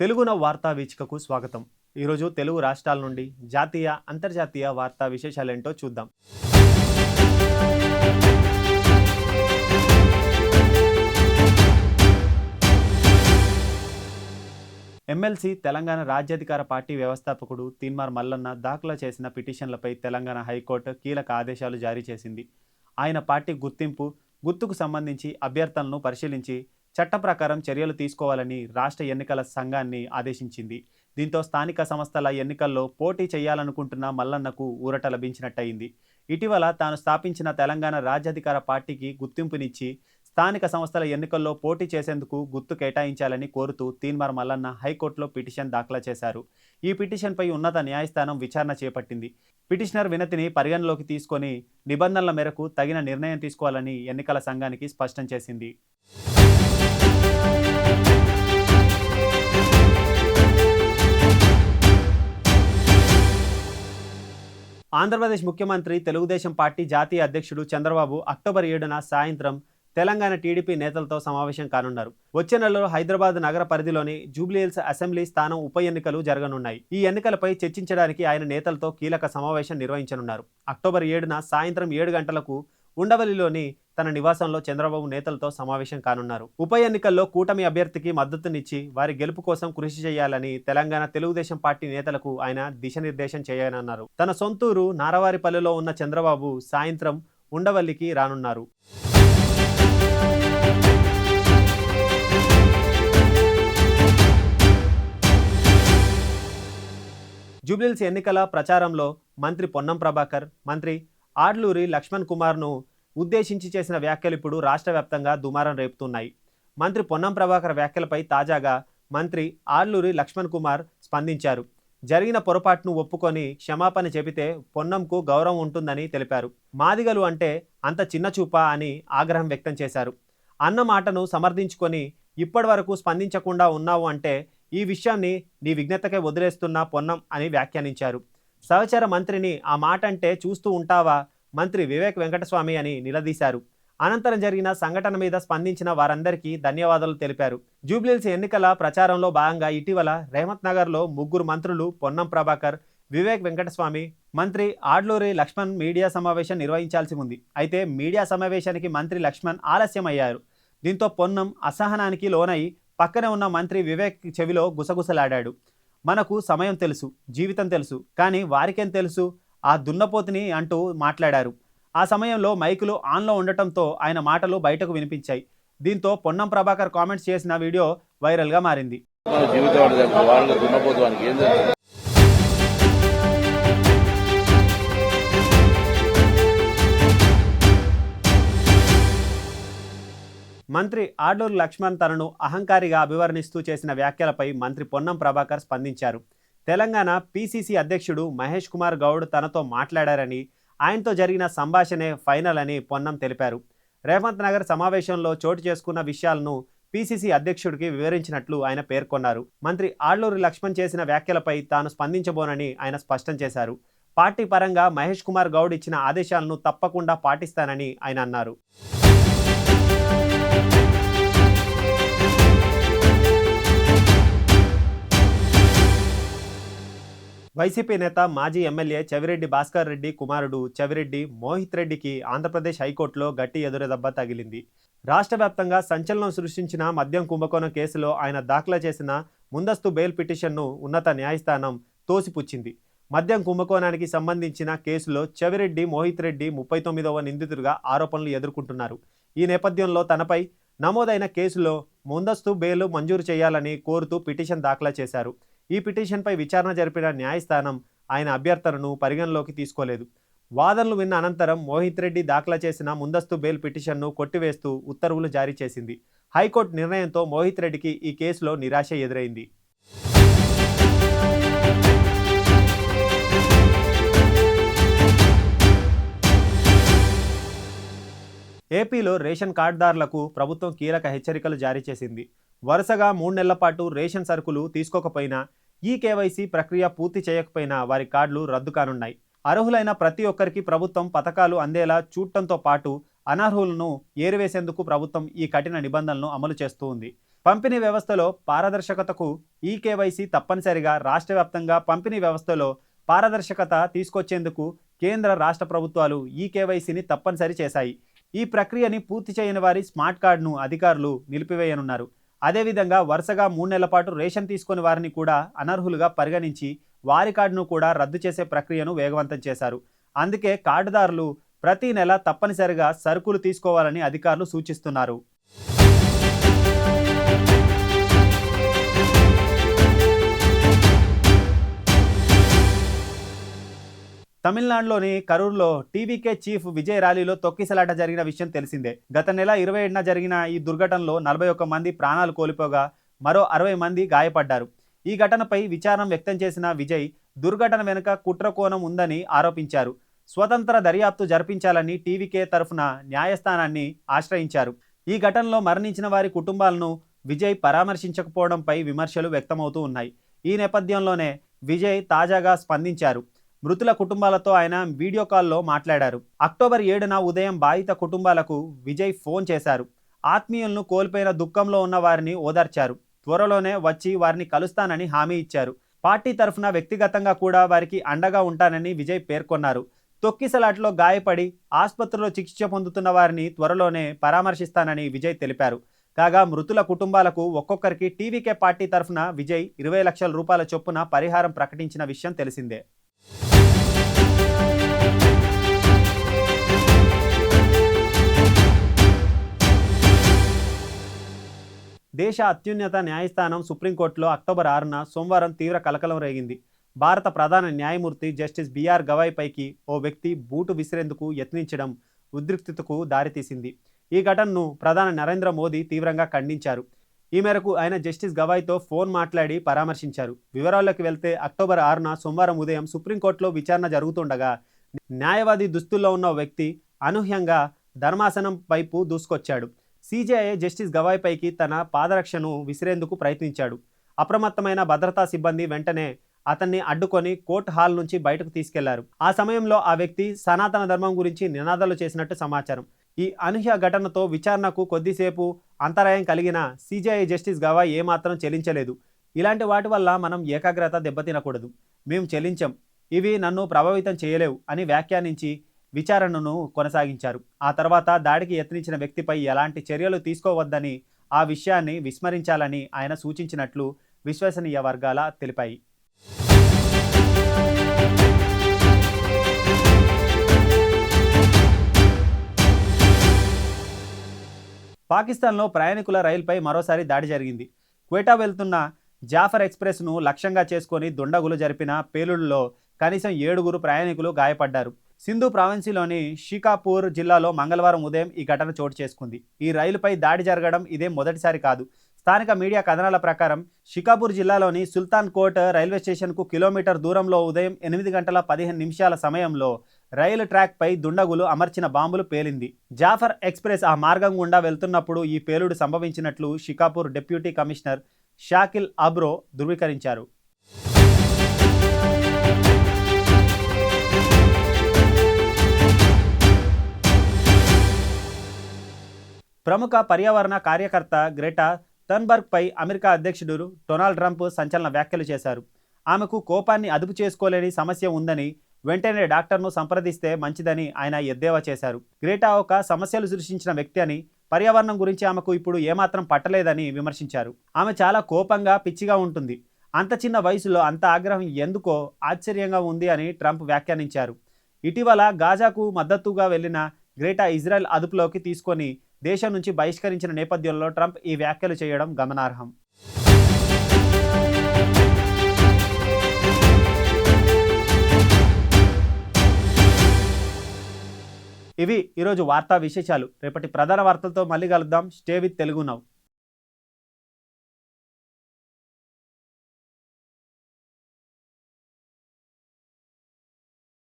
తెలుగున వార్తా వీచికకు స్వాగతం. ఈరోజు తెలుగు రాష్ట్రాల నుండి జాతీయ అంతర్జాతీయ వార్తా విశేషాలేంటో చూద్దాం. ఎమ్మెల్సీ తెలంగాణ రాజ్యాధికార పార్టీ వ్యవస్థాపకుడు తీన్మార్ మల్లన్న దాఖలు చేసిన పిటిషన్లపై తెలంగాణ హైకోర్టు కీలక ఆదేశాలు జారీ చేసింది. ఆయన పార్టీ గుర్తింపు గుర్తుకు సంబంధించి అభ్యర్థనలను పరిశీలించి చట్ట ప్రకారం చర్యలు తీసుకోవాలని రాష్ట్ర ఎన్నికల సంఘాన్ని ఆదేశించింది. దీంతో స్థానిక సంస్థల ఎన్నికల్లో పోటీ చేయాలనుకుంటున్న మల్లన్నకు ఊరట లభించినట్టయింది. ఇటీవల తాను స్థాపించిన తెలంగాణ రాజ్యాధికార పార్టీకి గుర్తింపునిచ్చి స్థానిక సంస్థల ఎన్నికల్లో పోటీ చేసేందుకు గుర్తు కేటాయించాలని కోరుతూ తీన్మార్ మల్లన్న హైకోర్టులో పిటిషన్ దాఖలు చేశారు. ఈ పిటిషన్పై ఉన్నత న్యాయస్థానం విచారణ చేపట్టింది. పిటిషనర్ వినతిని పరిగణలోకి తీసుకొని నిబంధనల మేరకు తగిన నిర్ణయం తీసుకోవాలని ఎన్నికల సంఘానికి స్పష్టం చేసింది. ఆంధ్రప్రదేశ్ ముఖ్యమంత్రి తెలుగుదేశం పార్టీ జాతీయ అధ్యక్షుడు చంద్రబాబు అక్టోబర్ ఏడున సాయంత్రం తెలంగాణ టీడీపీ నేతలతో సమావేశం కానున్నారు. వచ్చే నెలలో హైదరాబాద్ నగర పరిధిలోని జూబ్లీహిల్స్ అసెంబ్లీ స్థానం ఉప ఎన్నికలు జరగనున్నాయి. ఈ ఎన్నికలపై చర్చించడానికి ఆయన నేతలతో కీలక సమావేశం నిర్వహించనున్నారు. అక్టోబర్ ఏడున సాయంత్రం ఏడు గంటలకు ఉండవల్లిలోని తన నివాసంలో చంద్రబాబు నేతలతో సమావేశం కానున్నారు. ఉప ఎన్నికల్లో కూటమి అభ్యర్థికి మద్దతునిచ్చి వారి గెలుపు కోసం కృషి చేయాలని తెలంగాణ తెలుగుదేశం పార్టీ నేతలకు ఆయన దిశనిర్దేశం చేయనున్నారు. తన సొంతూరు నారవారిపల్లిలో ఉన్న చంద్రబాబు సాయంత్రం ఉండవల్లికి రానున్నారు. జూబ్లీల్స్ ఎన్నికల ప్రచారంలో మంత్రి పొన్నం ప్రభాకర్ మంత్రి ఆడ్లూరి లక్ష్మణ్ కుమార్ను ఉద్దేశించి చేసిన వ్యాఖ్యలు ఇప్పుడు రాష్ట్ర వ్యాప్తంగా దుమారం రేపుతున్నాయి. మంత్రి పొన్నం ప్రభాకర్ వ్యాఖ్యలపై తాజాగా మంత్రి ఆర్లూరి లక్ష్మణ్ కుమార్ స్పందించారు. జరిగిన పొరపాటును ఒప్పుకొని క్షమాపణ చెబితే పొన్నంకు గౌరవం ఉంటుందని తెలిపారు. మాదిగలు అంటే అంత చిన్న చూపా అని ఆగ్రహం వ్యక్తం చేశారు. అన్న మాటను సమర్థించుకొని ఇప్పటి వరకు స్పందించకుండా ఉన్నావు అంటే ఈ విషయాన్ని నీ విజ్ఞతకే వదిలేస్తున్న పొన్నం అని వ్యాఖ్యానించారు. సహచర మంత్రిని ఆ మాట అంటే చూస్తూ ఉంటావా? మంత్రి వివేక్ వెంకటస్వామి అని నిలదీశారు. అనంతరం జరిగిన సంఘటన మీద స్పందించిన వారందరికీ ధన్యవాదాలు తెలిపారు. జూబ్లీల్స్ ఎన్నికల ప్రచారంలో భాగంగా ఇటీవల రేహమత్ నగర్లో ముగ్గురు మంత్రులు పొన్నం ప్రభాకర్ వివేక్ వెంకటస్వామి మంత్రి ఆడ్లూరి లక్ష్మణ్ మీడియా సమావేశం నిర్వహించాల్సి ఉంది. అయితే మీడియా సమావేశానికి మంత్రి లక్ష్మణ్ ఆలస్యం అయ్యారు దీంతో పొన్నం అసహనానికి లోనై పక్కనే ఉన్న మంత్రి వివేక్ చెవిలో గుసగుసలాడాడు. మనకు సమయం తెలుసు జీవితం తెలుసు కానీ వారికేం తెలుసు? ఆ దున్నపోతుని అంటూ మాట్లాడారు. ఆ సమయంలో మైకులు ఆన్లో ఉండటంతో ఆయన మాటలు బయటకు వినిపించాయి. దీంతో పొన్నం ప్రభాకర్ కామెంట్స్ చేసిన వీడియో వైరల్గా మారింది. మంత్రి ఆడూరు లక్ష్మణ్ తనను అహంకారిగా అభివర్ణిస్తూ చేసిన వ్యాఖ్యలపై మంత్రి పొన్నం ప్రభాకర్ స్పందించారు. తెలంగాణ పీసీసీ అధ్యక్షుడు మహేష్ కుమార్ గౌడ్ తనతో మాట్లాడారని ఆయనతో జరిగిన సంభాషణే ఫైనల్ అని పొన్నం తెలిపారు. రేవంత్ నగర్ సమావేశంలో చోటు చేసుకున్న విషయాలను పీసీసీ అధ్యక్షుడికి వివరించినట్లు ఆయన పేర్కొన్నారు. మంత్రి ఆళ్ళూరి లక్ష్మణ్ చేసిన వ్యాఖ్యలపై తాను స్పందించబోనని ఆయన స్పష్టం చేశారు. పార్టీ పరంగా మహేష్ కుమార్ గౌడ్ ఇచ్చిన ఆదేశాలను తప్పకుండా పాటిస్తానని ఆయన అన్నారు. వైసీపీ నేత మాజీ ఎమ్మెల్యే చెవిరెడ్డి భాస్కర్ రెడ్డి కుమారుడు చెవిరెడ్డి మోహిత్ రెడ్డికి ఆంధ్రప్రదేశ్ హైకోర్టులో గట్టి ఎదురుదెబ్బ తగిలింది. రాష్ట్ర వ్యాప్తంగా సంచలనం సృష్టించిన మద్యం కుంభకోణం కేసులో ఆయన దాఖలు చేసిన ముందస్తు బెయిల్ పిటిషన్ను ఉన్నత న్యాయస్థానం తోసిపుచ్చింది. మద్యం కుంభకోణానికి సంబంధించిన కేసులో చెవిరెడ్డి మోహిత్ రెడ్డి ముప్పై తొమ్మిదవ నిందితుడిగా ఆరోపణలు ఎదుర్కొంటున్నారు. ఈ నేపథ్యంలో తనపై నమోదైన కేసులో ముందస్తు బెయిల్ మంజూరు చేయాలని కోరుతూ పిటిషన్ దాఖలు చేశారు. ఈ పిటిషన్పై విచారణ జరిపిన న్యాయస్థానం ఆయన అభ్యర్థనను పరిగణలోకి తీసుకోలేదు. వాదనలు విన్న అనంతరం మోహిత్ రెడ్డి దాఖలు చేసిన ముందస్తు బెయిల్ పిటిషన్ను కొట్టివేస్తూ ఉత్తర్వులు జారీ చేసింది. హైకోర్టు నిర్ణయంతో మోహిత్ రెడ్డికి ఈ కేసులో నిరాశ ఎదురైంది. ఏపీలో రేషన్ కార్డుదారులకు ప్రభుత్వం కీలక హెచ్చరికలు జారీ చేసింది. వరుసగా మూడు నెలల పాటు రేషన్ సరుకులు తీసుకోకపోయినా ఈ కేవైసీ ప్రక్రియ పూర్తి చేయకపోయినా వారి కార్డులు రద్దు కానున్నాయి. అర్హులైన ప్రతి ఒక్కరికి ప్రభుత్వం పథకాలు అందేలా చూడటంతో పాటు అనర్హులను ఏరివేసేందుకు ప్రభుత్వం ఈ కఠిన నిబంధనలను అమలు చేస్తూ ఉంది. పంపిణీ వ్యవస్థలో పారదర్శకతకు ఈ కేవైసీ తప్పనిసరిగా రాష్ట్ర వ్యాప్తంగా పంపిణీ వ్యవస్థలో పారదర్శకత తీసుకొచ్చేందుకు కేంద్ర రాష్ట్ర ప్రభుత్వాలు ఈ కేవైసీని తప్పనిసరి చేశాయి. ఈ ప్రక్రియని పూర్తి చేయని వారి స్మార్ట్ కార్డును అధికారులు నిలిపివేయనున్నారు. అదేవిధంగా వరుసగా మూడు నెలల పాటు రేషన్ తీసుకుని వారిని కూడా అనర్హులుగా పరిగణించి వారి కార్డును కూడా రద్దు చేసే ప్రక్రియను వేగవంతం చేశారు. అందుకే కార్డుదారులు ప్రతి నెల తప్పనిసరిగా సరుకులు తీసుకోవాలని అధికారులు సూచిస్తున్నారు. తమిళనాడులోని కరూర్లో టీవీకే చీఫ్ విజయ్ ర్యాలీలో తొక్కిసలాట జరిగిన విషయం తెలిసిందే. గత నెల ఇరవై ఏడున జరిగిన ఈ దుర్ఘటనలో నలభై ఒక్క మంది ప్రాణాలు కోల్పోగా మరో అరవై మంది గాయపడ్డారు. ఈ ఘటనపై విచారం వ్యక్తం చేసిన విజయ్ దుర్ఘటన వెనుక కుట్ర కోణం ఉందని ఆరోపించారు. స్వతంత్ర దర్యాప్తు జరిపించాలని టీవీకే తరఫున న్యాయస్థానాన్ని ఆశ్రయించారు. ఈ ఘటనలో మరణించిన వారి కుటుంబాలను విజయ్ పరామర్శించకపోవడంపై విమర్శలు వ్యక్తమవుతూ ఉన్నాయి. ఈ నేపథ్యంలోనే విజయ్ తాజాగా స్పందించారు. మృతుల కుటుంబాలతో ఆయన వీడియో కాల్లో మాట్లాడారు. అక్టోబర్ ఏడున ఉదయం బాధిత కుటుంబాలకు విజయ్ ఫోన్ చేశారు. ఆత్మీయులను కోల్పోయిన దుఃఖంలో ఉన్న వారిని ఓదార్చారు. త్వరలోనే వచ్చి వారిని కలుస్తానని హామీ ఇచ్చారు. పార్టీ తరఫున వ్యక్తిగతంగా కూడా వారికి అండగా ఉంటానని విజయ్ పేర్కొన్నారు. తొక్కిసలాట్లో గాయపడి ఆసుపత్రిలో చికిత్స పొందుతున్న వారిని త్వరలోనే పరామర్శిస్తానని విజయ్ తెలిపారు. కాగా మృతుల కుటుంబాలకు ఒక్కొక్కరికి టీవీకే పార్టీ తరఫున విజయ్ ఇరవై లక్షల రూపాయల చొప్పున పరిహారం ప్రకటించిన విషయం తెలిసిందే. దేశ అత్యున్నత న్యాయస్థానం సుప్రీంకోర్టులో అక్టోబర్ ఆరున సోమవారం తీవ్ర కలకలం రేగింది. భారత ప్రధాన న్యాయమూర్తి జస్టిస్ బిఆర్ గవాయ్ పైకి ఓ వ్యక్తి బూటు విసిరేందుకు యత్నించడం ఉద్రిక్తతకు దారితీసింది. ఈ ఘటనను ప్రధాని నరేంద్ర మోదీ తీవ్రంగా ఖండించారు. ఈ మేరకు ఆయన జస్టిస్ గవాయ్తో ఫోన్ మాట్లాడి పరామర్శించారు. వివరాల్లోకి వెళ్తే అక్టోబర్ ఆరున సోమవారం ఉదయం సుప్రీంకోర్టులో విచారణ జరుగుతుండగా న్యాయవాది దుస్తుల్లో ఉన్న వ్యక్తి అనూహ్యంగా ధర్మాసనం వైపు దూసుకొచ్చాడు. సీజేఐ జస్టిస్ గవాయ్పైకి తన పాదరక్షను విసిరేందుకు ప్రయత్నించాడు. అప్రమత్తమైన భద్రతా సిబ్బంది వెంటనే అతన్ని అడ్డుకొని కోర్టు హాల్ నుంచి బయటకు తీసుకెళ్ళారు. ఆ సమయంలో ఆ వ్యక్తి సనాతన ధర్మం గురించి నినాదాలు చేసినట్టు సమాచారం. ఈ అనూహ్య ఘటనతో విచారణకు కొద్దిసేపు అంతరాయం కలిగిన సీజీఐ జస్టిస్ గవాయ్ ఏమాత్రం చెల్లించలేదు ఇలాంటి వాటి వల్ల మనం ఏకాగ్రత దెబ్బతినకూడదు. మేము చెల్లించం ఇవి నన్ను ప్రభావితం చేయలేవు అని వ్యాఖ్యానించి విచారణను కొనసాగించారు. ఆ తర్వాత దాడికి యత్నించిన వ్యక్తిపై ఎలాంటి చర్యలు తీసుకోవద్దని ఆ విషయాన్ని విస్మరించాలని ఆయన సూచించినట్లు విశ్వసనీయ వర్గాల తెలిపాయి. పాకిస్తాన్లో ప్రయాణికుల రైలుపై మరోసారి దాడి జరిగింది. క్వేటా వెళ్తున్న జాఫర్ ఎక్స్ప్రెస్ను లక్ష్యంగా చేసుకొని దుండగులు జరిపిన పేలుడులో కనీసం ఏడుగురు ప్రయాణికులు గాయపడ్డారు. సింధు ప్రావిన్సీలోని షికాపూర్ జిల్లాలో మంగళవారం ఉదయం ఈ ఘటన చోటు చేసుకుంది. ఈ రైలుపై దాడి జరగడం ఇదే మొదటిసారి కాదు. స్థానిక మీడియా కథనాల ప్రకారం షికాపూర్ జిల్లాలోని సుల్తాన్ కోట్ రైల్వే స్టేషన్కు కిలోమీటర్ దూరంలో ఉదయం ఎనిమిది గంటల పదిహేను నిమిషాల సమయంలో రైలు ట్రాక్పై దుండగులు అమర్చిన బాంబులు పేలింది. జాఫర్ ఎక్స్ప్రెస్ ఆ మార్గం గుండా వెళ్తున్నప్పుడు ఈ పేలుడు సంభవించినట్లు షికాపూర్ డిప్యూటీ కమిషనర్ షాకిల్ అబ్రో ధృవీకరించారు. ప్రముఖ పర్యావరణ కార్యకర్త గ్రెటా టర్న్బర్గ్పై అమెరికా అధ్యక్షుడు డొనాల్డ్ ట్రంప్ సంచలన వ్యాఖ్యలు చేశారు. ఆమెకు కోపాన్ని అదుపు చేసుకోలేని సమస్య ఉందని వెంటనే డాక్టర్ను సంప్రదిస్తే మంచిదని ఆయన ఎద్దేవా చేశారు. గ్రేటా ఒక సమస్యలు సృష్టించిన వ్యక్తి అని పర్యావరణం గురించి ఆమెకు ఇప్పుడు ఏమాత్రం పట్టలేదని విమర్శించారు. ఆమె చాలా కోపంగా పిచ్చిగా ఉంటుంది. అంత చిన్న వయసులో అంత ఆగ్రహం ఎందుకో ఆశ్చర్యంగా ఉంది అని ట్రంప్ వ్యాఖ్యానించారు. ఇటీవల గాజాకు మద్దతుగా వెళ్ళిన గ్రేటా ఇజ్రాయెల్ అదుపులోకి తీసుకొని దేశం నుంచి బహిష్కరించిన నేపథ్యంలో ట్రంప్ ఈ వ్యాఖ్యలు చేయడం గమనార్హం. ఇవి ఈరోజు వార్తా విశేషాలు. రేపటి ప్రధాన వార్తలతో మళ్ళీ కలుద్దాం. Stay with Telugu now.